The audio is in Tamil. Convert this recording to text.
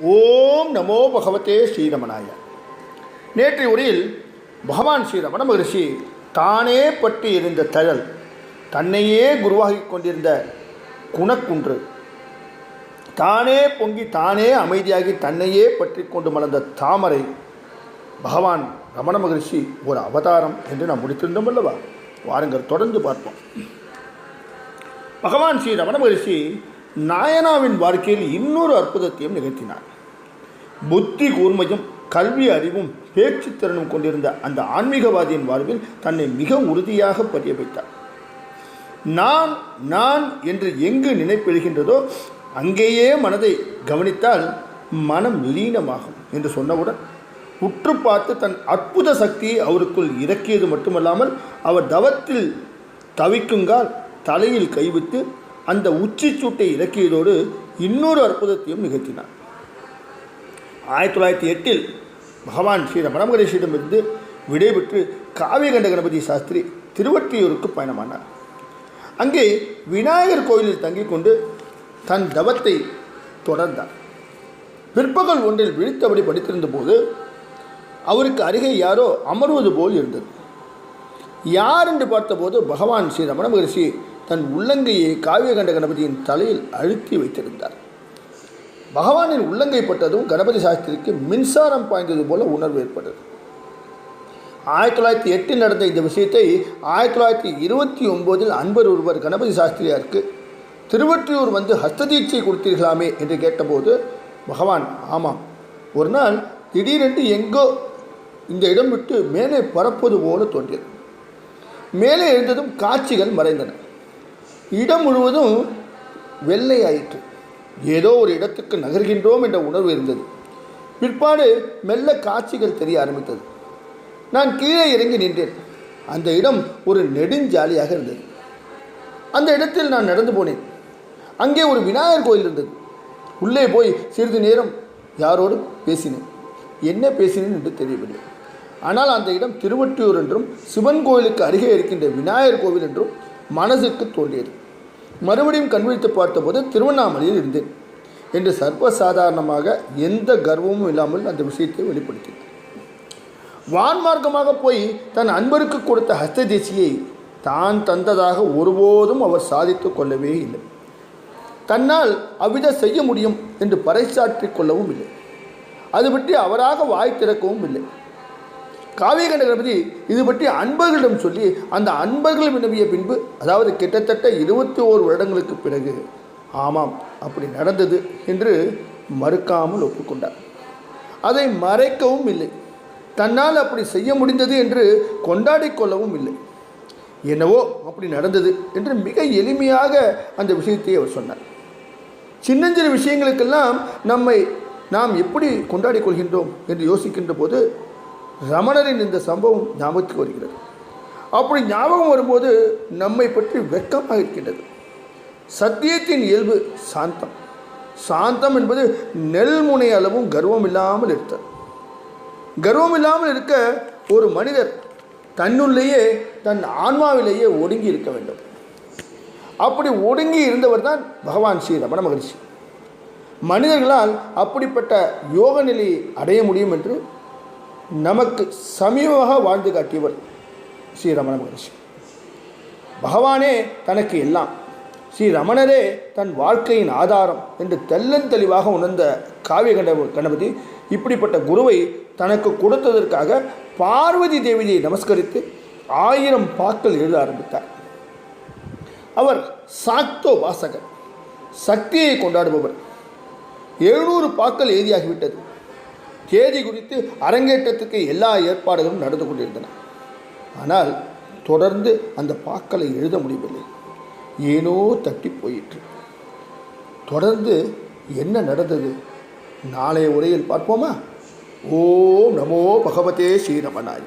ஓம் நமோ பகவதே ஸ்ரீரமணாய. நேற்றைய உரையில் பகவான் ஸ்ரீரமண மகரிஷி தானே பற்றி இருந்த தழல் தன்னையே குருவாகிக் கொண்டிருந்த குணக்குன்று தானே பொங்கி தானே அமைதியாகி தன்னையே பற்றி கொண்டு மலர்ந்த தாமரை பகவான் ரமண மகரிஷி ஒரு அவதாரம் என்று நாம் முடித்திருந்தோம் அல்லவா? வாருங்கள் தொடர்ந்து பார்ப்போம். பகவான் ஸ்ரீ ரமண மகரிஷி நாயனாவின் வாழ்க்கையில் இன்னொரு அற்புதத்தையும் நிகழ்த்தினார். புத்தி கூர்மையும் கல்வி அறிவும் பேச்சு திறனும் கொண்டிருந்த அந்த ஆன்மீகவாதியின் வாழ்வில் தன்னை மிக உறுதியாக பதிய வைத்தார். நான் நான் என்று எங்கு நினைப்பெறுகின்றதோ அங்கேயே மனதை கவனித்தால் மனம் லீனமாகும் என்று சொன்னவுடன் உற்று பார்த்து தன் அற்புத சக்தியை அவருக்குள் இறக்கியது மட்டுமல்லாமல் அவர் தவத்தில் தவிக்குங்கால் தலையில் கைவிட்டு அந்த உச்சி சூட்டை இறக்கியதோடு இன்னொரு அற்புதத்தையும் நிகழ்த்தினார். ஆயிரத்தி தொள்ளாயிரத்தி எட்டில் பகவான் ஸ்ரீ ரமணமகரிஷியிடமிருந்து விடைபெற்று காவியகண்ட கணபதி சாஸ்திரி திருவற்றியூருக்கு பயணமானார். அங்கே விநாயகர் கோயிலில் தங்கிக் கொண்டு தன் தவத்தை தொடர்ந்தார். பிற்பகல் ஒன்றில் விழித்தபடி படித்திருந்த போது அவருக்கு அருகே யாரோ அமர்வது போல் இருந்தது. யார் என்று பார்த்தபோது பகவான் ஸ்ரீ ரமண மகரிஷி தன் உள்ளங்கையை காவியகண்ட கணபதியின் தலையில் அழுத்தி வைத்திருந்தார். பகவானின் உள்ளங்கை பட்டதும் கணபதி சாஸ்திரிக்கு மின்சாரம் பாய்ந்தது போல உணர்வு ஏற்பட்டது. ஆயிரத்தி தொள்ளாயிரத்தி எட்டில் நடந்த இந்த விஷயத்தை ஆயிரத்தி தொள்ளாயிரத்தி இருபத்தி ஒம்போதில் அன்பர் ஒருவர் கணபதி சாஸ்திரியாருக்கு திருவற்றியூர் வந்து ஹஸ்ததீட்சை கொடுத்தீர்களாமே என்று கேட்டபோது பகவான் ஆமாம். ஒரு நாள் திடீரென்று எங்கோ இந்த இடம் விட்டு மேலே பறப்பது போல தோன்றியது. மேலே எழுந்ததும் காட்சிகள் மறைந்தன. இடம் முழுவதும் வெள்ளையாயிற்று. ஏதோ ஒரு இடத்துக்கு நகர்கின்றோம் என்ற உணர்வு இருந்தது. பிற்பாடு மெல்ல காட்சிகள் தெரிய ஆரம்பித்தது. நான் கீழே இறங்கி நின்றேன். அந்த இடம் ஒரு நெடுஞ்சாலியாக இருந்தது. அந்த இடத்தில் நான் நடந்து போனேன். அங்கே ஒரு விநாயகர் கோயில் இருந்தது. உள்ளே போய் சிறிது நேரம் யாரோடு பேசினேன். என்ன பேசினேன் என்று தெரியவில்லை. ஆனால் அந்த இடம் திருவட்டியூர் என்றும் சிவன் கோயிலுக்கு அருகே இருக்கின்ற விநாயகர் கோவில் என்றும் மனதுக்கு தோன்றியது. மறுபடியும் கண்விழித்து பார்த்தபோது திருவண்ணாமலையில் இருந்தேன் என்று சர்வசாதாரணமாக எந்த கர்வமும் இல்லாமல் அந்த விஷயத்தை வெளிப்படுத்தினார் வான்மார்க்கமாக போய் தன் அன்பருக்கு கொடுத்த ஹஸ்ததேசியை தான் தந்ததாக ஒருபோதும் அவர் சாதித்து கொள்ளவே இல்லை. தன்னால் அவ்வித செய்ய முடியும் என்று பறைசாற்றிக் கொள்ளவும் இல்லை. அது பற்றி அவராக வாய் திறக்கவும் இல்லை. காவிய கணபதி இது பற்றி அன்பர்களிடம் சொல்லி அந்த அன்பர்கள் வினவிய பின்பு அதாவது கிட்டத்தட்ட இருபத்தி ஓரு வருடங்களுக்கு பிறகு ஆமாம் அப்படி நடந்தது என்று மறுக்காமல் ஒப்புக்கொண்டார். அதை மறைக்கவும் இல்லை. தன்னால் அப்படி செய்ய முடிந்தது என்று கொண்டாடிக்கொள்ளவும் இல்லை. என்னவோ அப்படி நடந்தது என்று மிக எளிமையாக அந்த விஷயத்தை அவர் சொன்னார். சின்னஞ்சிறு விஷயங்களுக்கெல்லாம் நம்மை நாம் எப்படி கொண்டாடிக் கொள்கின்றோம் என்று யோசிக்கின்ற போது ரமணரின் இந்த சம்பவம் ஞாபகத்துக்கு வருகிறது. அப்படி ஞாபகம் வரும்போது நம்மை பற்றி வெட்கமாக இருக்கின்றது. சத்தியத்தின் இயல்பு சாந்தம். சாந்தம் என்பது நெல்முனை அளவும் கர்வம் இல்லாமல் இருத்தல். கர்வம் இல்லாமல் இருக்க ஒரு மனிதர் தன்னுள்ளேயே தன் ஆன்மாவிலேயே ஒடுங்கி இருக்க வேண்டும். அப்படி ஒடுங்கி இருந்தவர் தான் பகவான் ஸ்ரீ ரமண மகரிஷி. மனிதர்களால் அப்படிப்பட்ட யோக நிலையை அடைய முடியும் என்று நமக்கு சமீபமாக வாழ்ந்து காட்டியவர் ஸ்ரீ ரமண மகரிஷி. பகவானே தனக்கு எல்லாம். ஸ்ரீ ரமணரே தன் வாழ்க்கையின் ஆதாரம் என்று தெல்லன் தெளிவாக உணர்ந்த காவிய கண்ட கணபதி இப்படிப்பட்ட குருவை தனக்கு கொடுத்ததற்காக பார்வதி தேவியை நமஸ்கரித்து ஆயிரம் பாக்கள் எழுத ஆரம்பித்தார். அவர் சாக்தோ வாசகர் சக்தியை கொண்டாடுபவர். எழுநூறு பாக்கள் எழுதியாகிவிட்டது. தேதி குறித்து அரங்கேற்றத்துக்கு எல்லா ஏற்பாடுகளும் நடந்து கொண்டிருந்தன. ஆனால் தொடர்ந்து அந்த பாக்களை எழுத முடியவில்லை. ஏனோ தட்டி போயிற்று. தொடர்ந்து என்ன நடந்தது? நாளைய உரையில் பார்ப்போமா? ஓம் நமோ பகவதே ஸ்ரீரமணாய